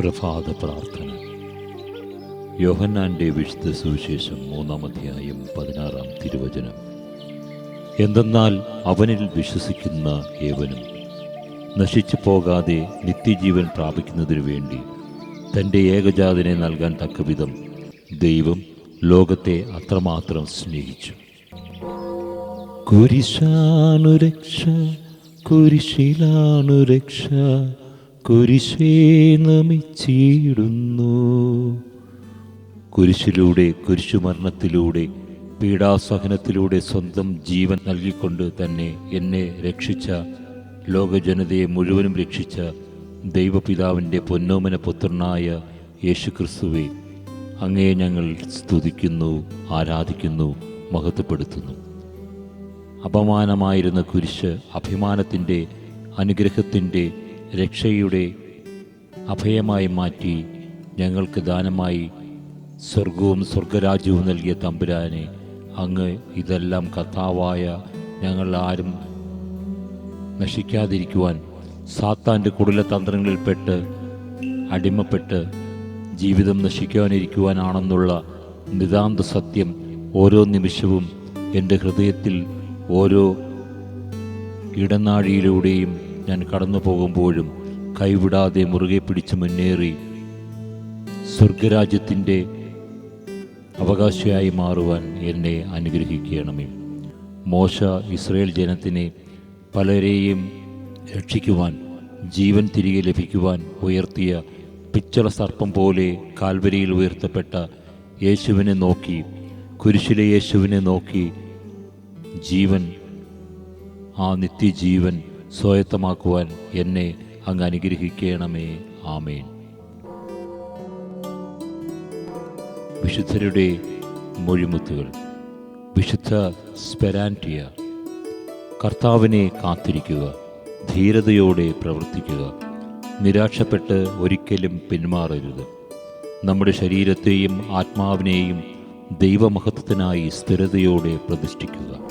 പ്രഭാത പ്രാർത്ഥന. യോഹന്നാന്റെ വിശുദ്ധ സുവിശേഷം മൂന്നാം അധ്യായം പതിനാറാം തിരുവചനം. എന്തെന്നാൽ അവനിൽ വിശ്വസിക്കുന്ന ഏവനും നശിച്ചു പോകാതെ നിത്യജീവൻ പ്രാപിക്കുന്നതിനു വേണ്ടി തന്റെ ഏകജാതനെ നൽകാൻ തക്കവിധം ദൈവം ലോകത്തെ അത്രമാത്രം സ്നേഹിച്ചു. കുരിശാണു രക്ഷ കുരിശിലാണു രക്ഷ കുരിശേ നമിച്ചിടുന്നു കുരിശിലൂടെ കുരിശുമരണത്തിലൂടെ പീഡാസഹനത്തിലൂടെ സ്വന്തം ജീവൻ നൽകിക്കൊണ്ട് തന്നെ എന്നെ രക്ഷിച്ച ലോകജനതയെ മുഴുവനും രക്ഷിച്ച ദൈവപിതാവിന്റെ പൊന്നോമന പുത്രനായ യേശുക്രിസ്തുവെ അങ്ങയെ ഞങ്ങൾ സ്തുതിക്കുന്നു ആരാധിക്കുന്നു മഹത്വപ്പെടുത്തുന്നു. അപമാനമായിരുന്ന കുരിശ് അഭിമാനത്തിന്റെ അനുഗ്രഹത്തിന്റെ രക്ഷയുടെ അഭയമായി മാറ്റി ഞങ്ങൾക്ക് ദാനമായി സ്വർഗവും സ്വർഗരാജ്യവും നൽകിയ തമ്പുരാനെ അങ്ങ് ഇതെല്ലാം കർത്താവായ ഞങ്ങൾ ആരും നശിക്കാതിരിക്കുവാൻ സാത്താന്റെ കുടില തന്ത്രങ്ങളിൽപ്പെട്ട് അടിമപ്പെട്ട് ജീവിതം നശിക്കാനിരിക്കുവാനാണെന്നുള്ള നിതാന്ത സത്യം ഓരോ നിമിഷവും എന്റെ ഹൃദയത്തിൽ ഓരോ ഇടനാഴിയിലൂടെയും ഞാൻ കടന്നു പോകുമ്പോഴും കൈവിടാതെ മുറുകെ പിടിച്ച് മുന്നേറി സ്വർഗരാജ്യത്തിന്റെ അവകാശിയായി മാറുവാൻ എന്നെ അനുഗ്രഹിക്കണമേ. മോശ ഇസ്രയേൽ ജനത്തിനെ പലരെയും രക്ഷിക്കുവാൻ ജീവൻ തിരികെ ലഭിക്കുവാൻ ഉയർത്തിയ പിച്ചള സർപ്പം പോലെ കാൽവരിയിൽ ഉയർത്തപ്പെട്ട യേശുവിനെ നോക്കി കുരിശിലെ യേശുവിനെ നോക്കി ജീവൻ ആ നിത്യജീവൻ സ്വായത്തമാക്കുവാൻ എന്നെ അങ്ങ് അനുഗ്രഹിക്കണമേ. ആമേൻ. വിശുദ്ധരുടെ മൊഴിമുത്തുകൾ. വിശുദ്ധ സ്പെരാന്റിയ. കർത്താവിനെ കാത്തിരിക്കുക. ധീരതയോടെ പ്രവർത്തിക്കുക. നിരാശപ്പെട്ട് ഒരിക്കലും പിന്മാറരുത്. നമ്മുടെ ശരീരത്തെയും ആത്മാവിനെയും ദൈവമഹത്വത്തിനായി സ്ഥിരതയോടെ പ്രതിഷ്ഠിക്കുക.